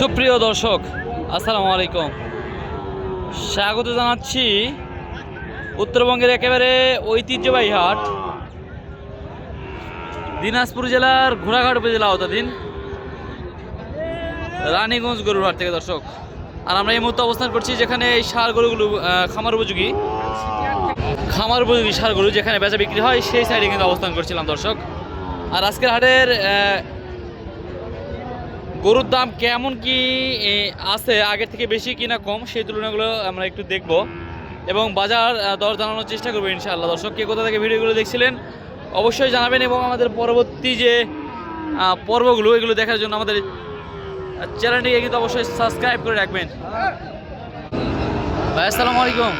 সুপ্রিয় দর্শক, আসসালামু আলাইকুম। স্বাগত জানাচ্ছি উত্তরবঙ্গের একেবারে ঐতিহ্যবাহী হাট, দিনাজপুর জেলার ঘোড়াঘাট উপজেলা আওতাধীন রানীগঞ্জ গরুর হাট থেকে দর্শক। আর আমরা এই মুহূর্তে অবস্থান করছি যেখানে এই সার গরুগুলো খামার উপযোগী। খামার উপযোগী সার গরু যেখানে বেচা বিক্রি হয়, সেই সাইডে কিন্তু অবস্থান করছিলাম দর্শক। আর আজকের হাটের গরুর দাম কেমন কি আছে আগের থেকে বেশি কি না কম সেই তুলনাগুলো আমরা একটু দেখব। এবং বাজার দর জানানোর চেষ্টা করব ইনশাআল্লাহ। দর্শক কে কোথা থেকে ভিডিওগুলো দেখছিলেন অবশ্যই জানাবেন এবং আমাদের পরবর্তী যে পর্বগুলো এগুলো দেখার জন্য আমাদের চ্যানেলটিকে কিন্তু অবশ্যই সাবস্ক্রাইব করে রাখবেন। ভাই আসসালামু আলাইকুম।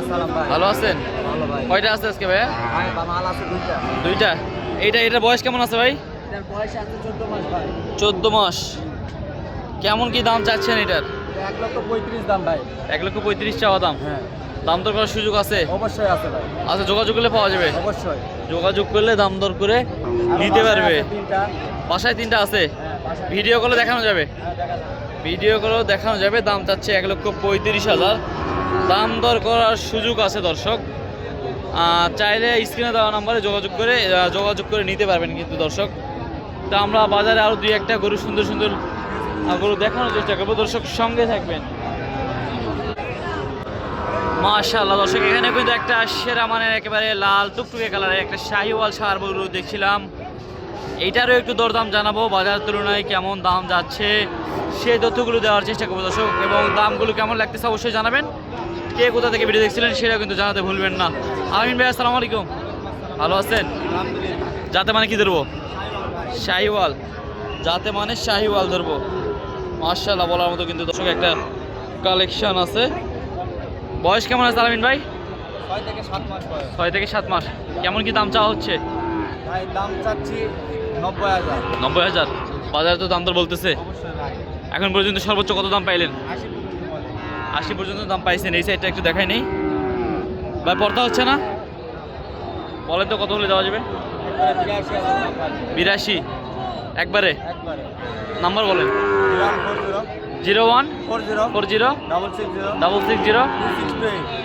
আসসালাম ভালো আছেন? কয়টা আছে আজকে ভাইয়া? ভাই দুইটা। এইটা এটার বয়স কেমন আছে ভাই? চোদ্দ মাস কেমন কি দাম চাচ্ছেন এটার? এক লক্ষ পঁয়ত্রিশ দাম ভাই। এক লক্ষ পঁয়ত্রিশ চাওয়া দাম? হ্যাঁ। দাম দর করার সুযোগ আছে? অবশ্যই আছে ভাই। আচ্ছা যোগাযোগ করলে পাওয়া যাবে? অবশ্যই। যোগাযোগ করলে দাম দর করে নিতে পারবে। বাসায় তিনটা আছে? হ্যাঁ ভিডিও কলে দেখানো যাবে? হ্যাঁ, ভিডিও কলেও দেখানো যাবে দাম চাচ্ছে এক লক্ষ পঁয়ত্রিশ হাজার। দাম দর করার সুযোগ আছে দর্শক। চাইলে স্ক্রিনে দেওয়া নাম্বারে যোগাযোগ করে যোগাযোগ করে নিতে পারবেন কিন্তু দর্শক। তা আমরা বাজারে আরও দুই একটা গরু সুন্দর সুন্দর গরু দেখানোর চেষ্টা করব। দর্শক সঙ্গে থাকবেন। মাশাআল্লাহ দর্শক এখানে কিন্তু একটা সেরা মানের একেবারে লাল টুকটুকে কালারের একটা শাহিওয়াল সার গরু দেখছিলাম। এইটারও একটু দরদাম জানাব বাজার তুলনায় কেমন দাম যাচ্ছে সেই তথ্যগুলো দেওয়ার চেষ্টা করব দর্শক এবং দামগুলো কেমন লাগতেছে অবশ্যই জানাবেন। কে কোথা থেকে ভিডিও দেখছিলেন সেটা কিন্তু জানাতে ভুলবেন না। আমিন ভাই আসসালামু আলাইকুম। ভালো আছেন? যাতে মানে কি ধরবো? শাহিওয়াল। যাতে মানে শাহিওয়াল ধরবো। মার্শাল্লাহ বলার মতো কিন্তু দর্শক একটা কালেকশন আছে। বয়স কেমন আছে আলামিন ভাই? ছয় থেকে সাত মাস কেমন কি দাম চাওয়া হচ্ছে? দাম চাচ্ছি নব্বই হাজার। নব্বই হাজার? বাজারে তো দাম দর বলতেছে। এখন পর্যন্ত সর্বোচ্চ কত দাম পাইলেন? আশি পর্যন্ত বলে। আশি পর্যন্ত দাম পাইছেন এই সাইডটা একটু দেখাই নেই। ভাই পর্দা হচ্ছে না? বলেন তো কত হলে দেওয়া যাবে? বিরাশি হাজার দাম ভাই বিরাশি একবারে? নাম্বার বলেন। Zero one four zero. Four zero. Double six zero. Double six zero?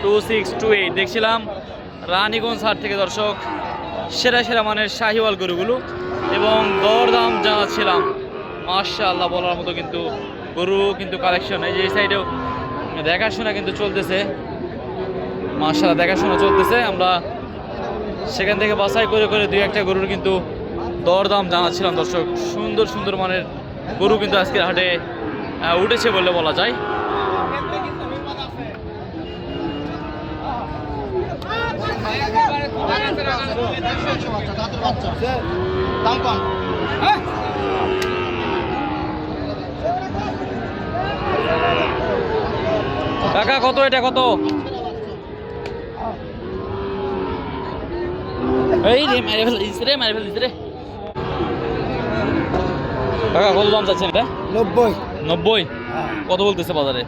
Two six two eight. দেখছিলাম রানীগঞ্জ হাট থেকে দর্শক সেরা সেরা মানের শাহিওয়াল গরুগুলো এবং দরদাম জানাচ্ছিলাম। মাশাআল্লাহ বলার মতো কিন্তু গরু কিন্তু কালেকশন এই যে এই সাইডেও দেখাশোনা কিন্তু চলতেছে। মাশাআল্লাহ দেখাশোনা চলতেছে। আমরা সেখান থেকে বাছাই করে করে দুই একটা গরুর কিন্তু দরদাম জানাচ্ছিলাম, দর্শক। সুন্দর সুন্দর মানের গরু কিন্তু আজকের হাটে উঠেছে বলে বলা যায়। কাকা, কত এটা, কত? এই রে, মেরে ফেলিস রে, মেরে ফেলিস রে। কাকা কত দাম চাচ্ছেন এটা? নব্বই। নব্বই? কত বলতেছে বাজারে?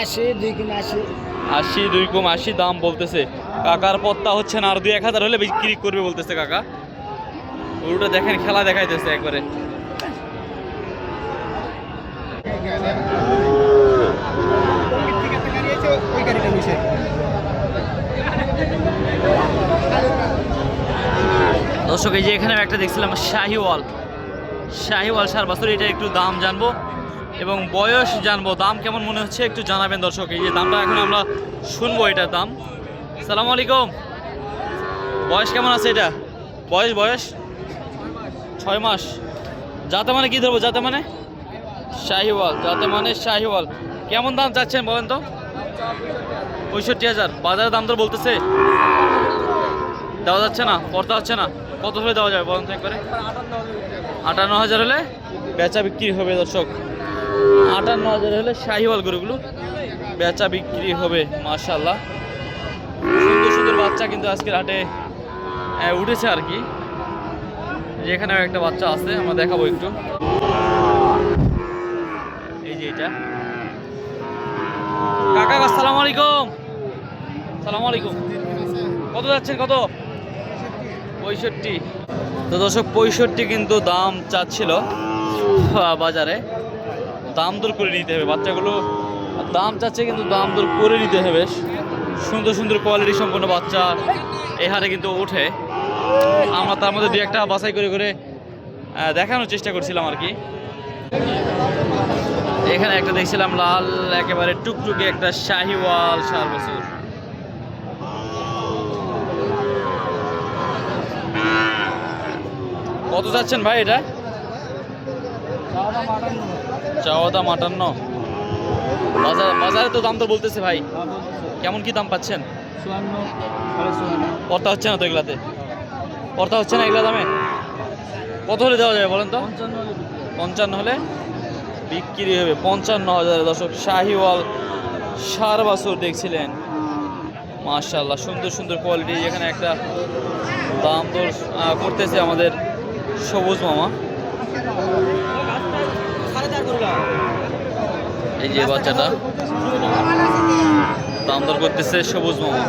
আশি দুই কিলো আশি। আশি দুই কম আশি দাম বলতেছে। কাকার পত্তা হচ্ছে না আর দুই এক হাজার হলে বিক্রি করবে বলতেছে কাকা। গরুটা দেখেন খেলা দেখাইতেছে একবারে। দর্শক এই যে এখানে একটা দেখছিলাম শাহিওয়াল। শাহিওয়াল সার বছর, এটা একটু দাম জানব এবং বয়স জানব। দাম কেমন মনে হচ্ছে একটু জানাবেন দর্শক। এই যে দামটা এখন আমরা শুনব এটার দাম। সালাম আলাইকুম। বয়স কেমন আছে এটা? বয়স বয়স? ছয় মাস। যাতে মানে কি ধরবো? যাতে মানে শাহিওয়াল যাতে মানে শাহিওয়াল। কেমন দাম চাচ্ছেন বলেন তো? পঁয়ষট্টি হাজার। বাজারের দাম তো বলতেছে। দেওয়া যাচ্ছে না, পড়তে হচ্ছে না। কত হলে দেওয়া যাবে বলেন একবারে? আটান্ন হাজার হলে বেচা বিক্রি হবে দর্শক। আটান্ন হাজার হলে শাহিওয়াল গরুগুলো বেচা বিক্রি হবে মাশাল্লাহ সুন্দর সুন্দর বাচ্চা কিন্তু আজকের হাটে উঠেছে আর কি। যেখানে একটা বাচ্চা আছে, আমরা দেখাবো একটু। এই যে এটা। কাকা, আসসালামু আলাইকুম। সালাম আলাইকুম। কত যাচ্ছেন, কত? পঁয়ষট্টি। তো দর্শক, পঁয়ষট্টি কিন্তু দাম চাচ্ছিল বাজারে। দাম দর করে নিতে হবে, বাচ্চাগুলো দাম চাচ্ছে কিন্তু দাম দর করে নিতে হবে। সুন্দর সুন্দর কোয়ালিটি সম্পন্ন বাচ্চা এ হারে কিন্তু ওঠে। আমরা তার মধ্যে দু একটা বাছাই করে করে দেখানোর চেষ্টা করছিলাম আর কি। এখানে একটা দেখছিলাম লাল, একেবারে টুকটুকে একটা শাহিওয়াল সার বছর। কত যাচ্ছেন ভাই এটা? চাওয়া দাম আটান্ন বাজার বাজারে তো দাম তো বলতেছে ভাই। কেমন কি দাম পাচ্ছেন? পড়তা হচ্ছে না তো এগুলাতে? পড়তা হচ্ছে না এগুলা দামে? কত হলে দেওয়া যাবে বলেন তো? পঞ্চান্ন হলে বিক্রি হবে। পঞ্চান্ন হাজার দর্শক শাহিওয়াল সার বাছুর দেখছিলেন। মাশাল্লাহ সুন্দর সুন্দর কোয়ালিটি এখানে একটা দাম দর করতেছে আমাদের সবুজ মামা। এই যে বাচ্চাটা। দাম দর করতেছে সবুজ মামা।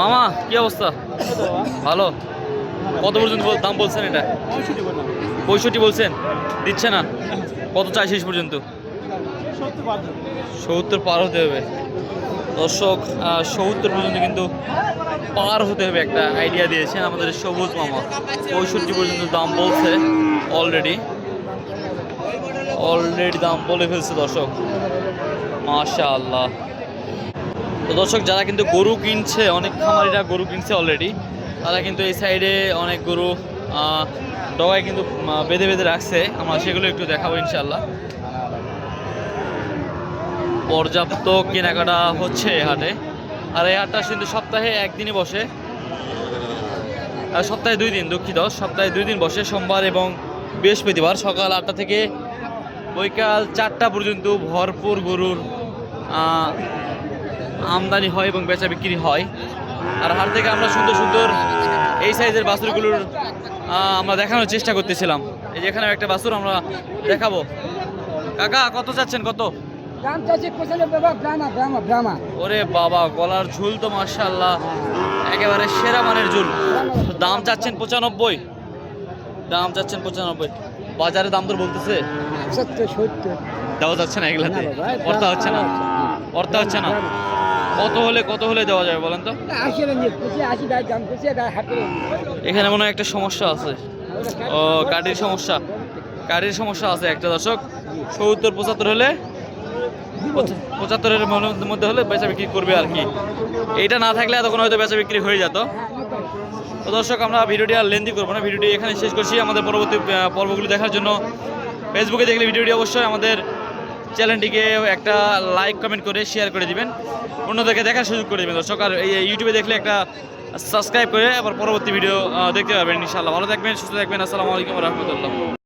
মামা, কি অবস্থা? ভালো? কত পর্যন্ত দাম বলছেন এটা? পঁয়ষট্টি বলছেন। দিচ্ছে না। কত চাই শেষ পর্যন্ত? সত্তর পার হতে হবে। দর্শক সত্তর পর্যন্ত কিন্তু পার হতে হবে একটা আইডিয়া দিয়েছেন আমাদের সবুজ মামা। পঁয়ষট্টি পর্যন্ত দাম বলছে অলরেডি অলরেডি দাম বলে ফেলছে দর্শক। মাশা আল্লাহ তো দর্শক, যারা কিন্তু গরু কিনছে, অনেক খামারিরা গরু কিনছে অলরেডি তারা কিন্তু এই সাইডে অনেক গরু ডগায় কিন্তু বেঁধে বেঁধে রাখছে। আমরা সেগুলো একটু দেখাবো ইনশাল্লাহ পর্যাপ্ত কেনাকাটা হচ্ছে এই হাটে। আর এই হাটটা কিন্তু সপ্তাহে একদিনই বসে। সপ্তাহে দুই দিন দুঃখিত। সপ্তাহে দুই দিন বসে সোমবার এবং বৃহস্পতিবার সকাল আটটা থেকে বৈকাল চারটা পর্যন্ত ভরপুর গরুর আমদানি হয় এবং বেচা বিক্রি হয়। আর হাট থেকে আমরা সুন্দর সুন্দর এই সাইজের বাছুরগুলোর আহ, আমরা দেখানোর চেষ্টা করতেছিলাম। এই যে এখানে একটা বাছুর আমরা দেখাবো। কাকা কত চাচ্ছেন? কত? ওরে বাবা গলার ঝুল তো মার্শাল্লাহ একেবারে সেরা মানের ঝুল। দাম চাচ্ছেন পঁচানব্বই। দাম চাচ্ছেন পঁচানব্বই। বাজারে দাম দর বলতেছে? দেওয়া যাচ্ছে না এগুলাতে অর্থ হচ্ছে না? অর্থ হচ্ছে না? কত হলে কত হলে দেওয়া যাবে বলেন তো? এখানে মনে হয় একটা সমস্যা আছে। ও গাড়ির সমস্যা। গাড়ির সমস্যা আছে একটা দর্শক। সত্তর পঁচাত্তর হলে পঁচাত্তরের মধ্যে হলে বেচা বিক্রি করবে আর কি। এইটা না থাকলে এতক্ষণ হয়তো বেচা বিক্রি হয়ে যেত। তো দর্শক, আমরা ভিডিওটি আর লেন্দি করব না। ভিডিওটি এখানে শেষ করছি। আমাদের পরবর্তী পর্বগুলি দেখার জন্য ফেসবুকে দেখলে ভিডিওটি অবশ্যই আমাদের চ্যানেলটিকে একটা লাইক কমেন্ট করে শেয়ার করে দিবেন। অন্যদেরকে দেখার সুযোগ করে দেবেন। দর্শক, আর এই ইউটিউবে দেখলে একটা সাবস্ক্রাইব করে আবার পরবর্তী ভিডিও দেখতে পাবেন ইনশাআল্লাহ। ভালো থাকবেন, সুস্থ থাকবেন। আসসালামু আলাইকুম রহমতুল্লাহ।